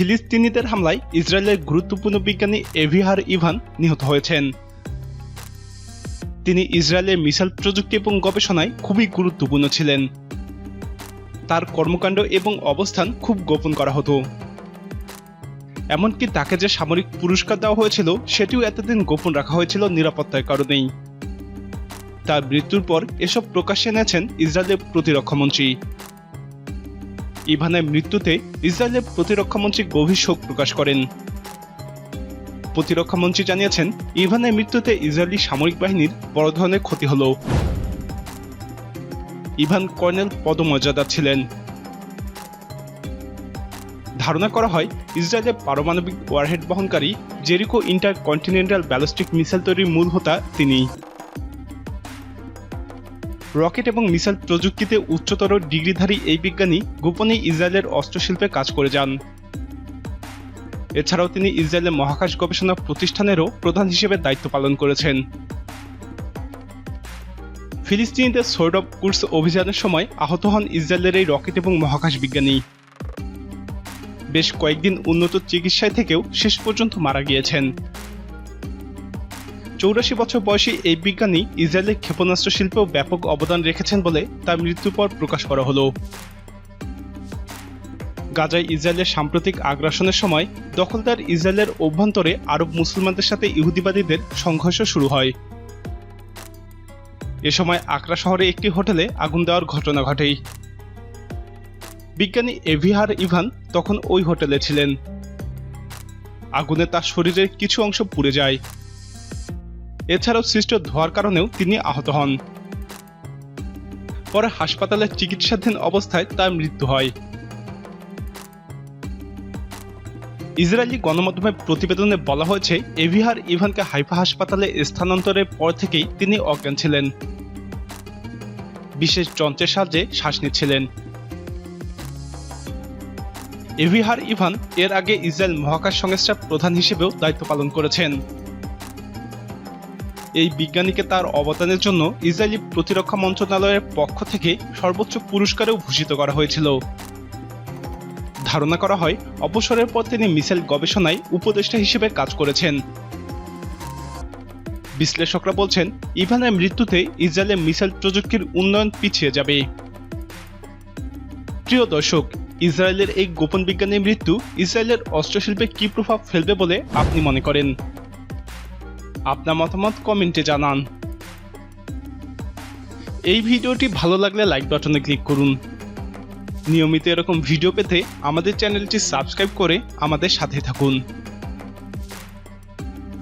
ফিলিস্তিনিদের হামলায় ইসরায়েলের গুরুত্বপূর্ণ বিজ্ঞানী এভিহার ইভান নিহত হয়েছেন। তিনি ইসরায়েলের মিসাইল প্রযুক্তি এবং গবেষণায় খুবই গুরুত্বপূর্ণ ছিলেন। তার কর্মকাণ্ড এবং অবস্থান খুব গোপন করা হতো। এমনকি তাকে যে সামরিক পুরস্কার দেওয়া হয়েছিল, সেটিও এতদিন গোপন রাখা হয়েছিল নিরাপত্তার কারণেই। তার মৃত্যুর পর এসব প্রকাশ্যে এনেছেন ইসরায়েলের প্রতিরক্ষামন্ত্রী। ইভানের মৃত্যুতে ইসরায়েলের প্রতিরক্ষামন্ত্রী গভীর শোক প্রকাশ করেন। প্রতিরক্ষামন্ত্রী জানিয়েছেন, ইভানের মৃত্যুতে ইসরায়েলি সামরিক বাহিনীর বড় ধরনের ক্ষতি হল। ইভান কর্নেল পদমর্যাদা ছিলেন। ধারণা করা হয়, ইসরায়েলের পারমাণবিক ওয়ারহেড বহনকারী Jericho intercontinental ballistic missile তৈরির মূল হোতা তিনি। রকেট এবং মিসাইল প্রযুক্তিতে উচ্চতর ডিগ্রিধারী এই বিজ্ঞানী গোপনে ইসরায়েলের অস্ত্রশিল্পে কাজ করে যান। এছাড়াও তিনি ইসরায়েলের মহাকাশ গবেষণা প্রতিষ্ঠানেরও প্রধান হিসেবে দায়িত্ব পালন করেছেন। ফিলিস্তিনিদের সোর্ড অফ কুর্স অভিযানের সময় আহত হন ইসরায়েলের এই রকেট এবং মহাকাশ বিজ্ঞানী। বেশ কয়েকদিন উন্নত চিকিৎসায় থেকেও শেষ পর্যন্ত মারা গিয়েছেন। চৌরাশি বছর বয়সী এই বিজ্ঞানী ইসরায়েলের ক্ষেপণাস্ত্র শিল্পেও ব্যাপক অবদান রেখেছেন বলে তার মৃত্যুর পর প্রকাশ করা হলো। গাজায় ইসরায়েলের সাম্প্রতিক আগ্রাসনের সময় দখলদার ইসরায়েলের অভ্যন্তরে আরব মুসলমানদের সাথে ইহুদিবাদীদের সংঘর্ষ শুরু হয়। এ সময় আকরা শহরে একটি হোটেলে আগুন দেওয়ার ঘটনা ঘটেই। বিজ্ঞানী এভিহার ইভান তখন ওই হোটেলে ছিলেন। আগুনে তার শরীরের কিছু অংশ পুড়ে যায়। এছাড়াও সৃষ্ট ধোয়ার কারণেও তিনি আহত হন। পরে হাসপাতালে চিকিৎসাধীন অবস্থায় তার মৃত্যু হয়। ইসরায়েলি গণমাধ্যমের প্রতিবেদনে বলা হয়েছে, এভিহার ইভানকে হাইফা হাসপাতালে স্থানান্তরের পর থেকেই তিনি অজ্ঞান ছিলেন। বিশেষ যন্ত্রের সাহায্যে শ্বাস নিচ্ছিলেন। এভিহার ইভান এর আগে ইসরায়েল মহাকাশ সংস্থার প্রধান হিসেবেও দায়িত্ব পালন করেছেন। এই বিজ্ঞানীকে তার অবদানের জন্য ইসরায়েলি প্রতিরক্ষা মন্ত্রণালয়ের পক্ষ থেকে সর্বোচ্চ পুরস্কারেও ভূষিত করা হয়েছিল। ধারণা করা হয়, অবসরের পর তিনি মিসাইল গবেষণায় উপদেষ্টা হিসেবে কাজ করেছেন। বিশ্লেষকরা বলছেন, ইভানের মৃত্যুতে ইসরায়েলের মিসাইল প্রযুক্তির উন্নয়ন পিছিয়ে যাবে। প্রিয় দর্শক, ইসরায়েলের এই গোপন বিজ্ঞানীর মৃত্যু ইসরায়েলের অস্ত্রশিল্পে কি প্রভাব ফেলবে বলে আপনি মনে করেন? আপনার মতামত কমেন্টে জানান। এই ভিডিওটি ভালো লাগলে লাইক বাটনে ক্লিক করুন। নিয়মিত এরকম ভিডিও পেতে আমাদের চ্যানেলটি সাবস্ক্রাইব করে আমাদের সাথে থাকুন।